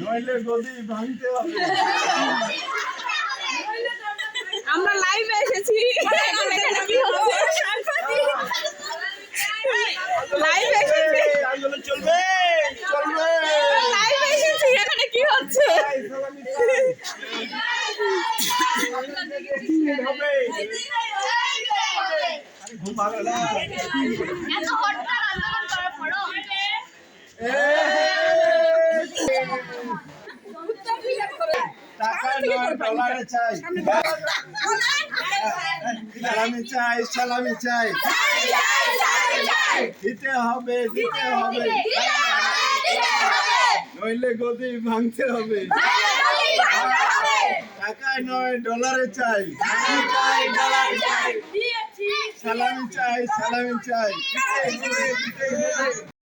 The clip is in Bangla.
নইলে গদি ভাঙতে হবে। আমরা লাইভে এসেছি। লাইভে এসেছি। এই চলবে চলবে। লাইভে এসেছি এখানে কি হচ্ছে। হবে। আরে ঘুম ভালো না। টাকা নয় ডলারে চাই সালামি চাই সালামি চাই। দিতে হবে দিতে হবে নইলে গদি ভাঙতে হবে টাকা নয় ডলারে চাই। সালামি চাই সালামি চাই।